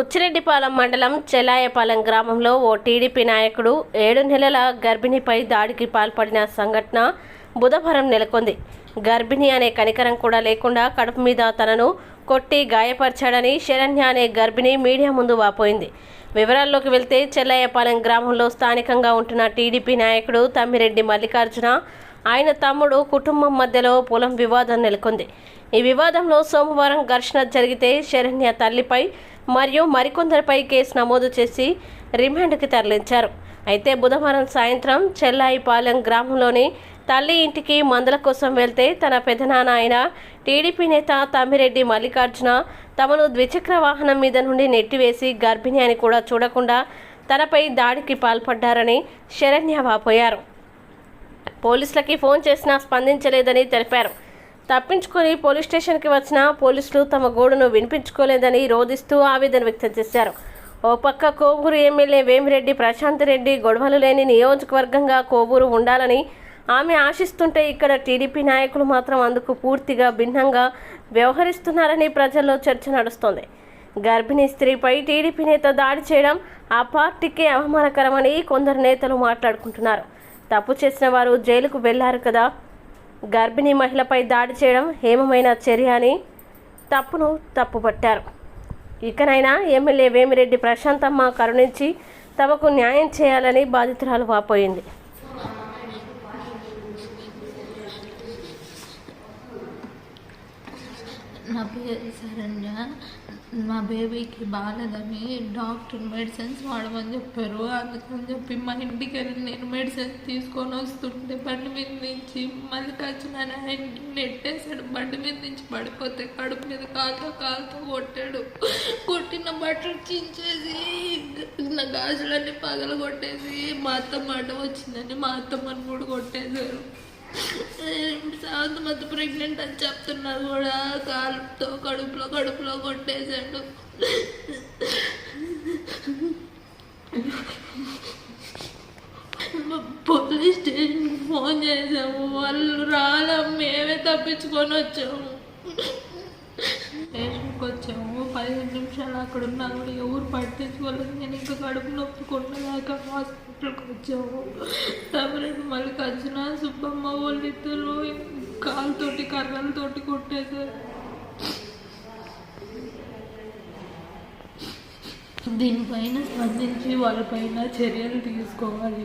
బుచ్చిరెడ్డిపాలెం మండలం చెలాయపాలెం గ్రామంలో ఓ టీడీపీ నాయకుడు ఏడు నెలల గర్భిణిపై దాడికి పాల్పడిన సంఘటన బుధవారం నెలకొంది. గర్భిణి అనే కనికరం కూడా లేకుండా కడుపు మీద తనను కొట్టి గాయపరిచాడని శరణ్య అనే గర్భిణి మీడియా ముందు వాపోయింది. వివరాల్లోకి వెళ్తే చెల్లయ్యపాలెం గ్రామంలో స్థానికంగా ఉంటున్న టీడీపీ నాయకుడు తమ్మిరెడ్డి మల్లికార్జున ఆయన తమ్ముడు కుటుంబం మధ్యలో పొలం వివాదం నెలకొంది. ఈ వివాదంలో సోమవారం ఘర్షణ జరిగితే శరణ్య తల్లిపై మరియు మరికొందరిపై కేసు నమోదు చేసి రిమాండ్కి తరలించారు. అయితే బుధవారం సాయంత్రం చెల్లాయిపాలెం గ్రామంలోని తల్లి ఇంటికి మందుల కోసం వెళ్తే తన పెదనాన్న అయిన టీడీపీ నేత తమ్మిరెడ్డి మల్లికార్జున తమను ద్విచక్ర వాహనం మీద నుండి నెట్టివేసి గర్భిణి అని కూడా చూడకుండా తనపై దాడికి పాల్పడ్డారని శరణ్య వాపోయారు. పోలీసులకి ఫోన్ చేసినా స్పందించలేదని తెలిపారు. తప్పించుకొని పోలీస్ స్టేషన్కి వచ్చిన పోలీసులు తమ గోడును వినిపించుకోలేదని రోధిస్తూ ఆవేదన వ్యక్తం చేశారు. ఓ పక్క కోవూరు ఎమ్మెల్యే వేమిరెడ్డి ప్రశాంత్ రెడ్డి గొడవలు లేని నియోజకవర్గంగా కోవూరు ఉండాలని ఆమె ఆశిస్తుంటే ఇక్కడ టీడీపీ నాయకులు మాత్రం అందుకు పూర్తిగా భిన్నంగా వ్యవహరిస్తున్నారని ప్రజల్లో చర్చ నడుస్తోంది. గర్భిణీ స్త్రీపై టీడీపీ నేత దాడి చేయడం ఆ పార్టీకే అవమానకరమని కొందరు నేతలు మాట్లాడుకుంటున్నారు. తప్పు చేసిన వారు జైలుకు వెళ్ళారు కదా. గర్భిణీ మహిళపై దాడి చేయడం హేమమైన చర్య అని తప్పును తప్పుపట్టారు. ఇకనైనా ఎమ్మెల్యే వేమిరెడ్డి ప్రశాంతమ్మ కరుణించి తమకు న్యాయం చేయాలని బాధితురాలు వాపోయింది. నా పేరు శరణ్య. మా బేబీకి బాగాలేదని డాక్టర్ మెడిసిన్స్ వాడమని చెప్పారు. అందుకని చెప్పి మా ఇంటికి వెళ్ళి నేను మెడిసిన్స్ తీసుకొని వస్తుంటే బండి మీద నుంచి మళ్ళీ వచ్చిన ఆయన నెట్టేశాడు. బండి మీద నుంచి పడిపోతే కడుపు మీద కాలుతో కాలుతో కొట్టాడు. కొట్టిన బట్టలు చించేసి నా గాజులన్నీ పగల కొట్టేసి మా అత్తమ్మ అడ్డం వచ్చిందని మా అత్తమ్మని కూడా కొట్టేశారు. ఇప్పుడు సెవెంత్ మంత్ ప్రెగ్నెంట్ అని చెప్తున్నారు కూడా? కాలుతో కడుపులో కడుపులో కొట్టేశాడు. పోలీస్ స్టేషన్కి ఫోన్ చేసాము వాళ్ళు రాలా మేమే తప్పించుకొని వచ్చాము. స్టేషన్కి వచ్చాము. పదిహేను నిమిషాలు అక్కడ ఉన్నా. ఎవరు పట్టించుకోలేదు. నేను ఇంకా కడుపు నొప్పి కొన్నదాకా హాస్పిటల్కి వచ్చాము. తమరేడు మళ్ళీ వచ్చిన సుబ్బమ్మ వాళ్ళిద్దరు కాలుతోటి కర్రలతోటి కొట్టేశారు దీనిపైన స్పందించి వాళ్ళపైన చర్యలు తీసుకోవాలి.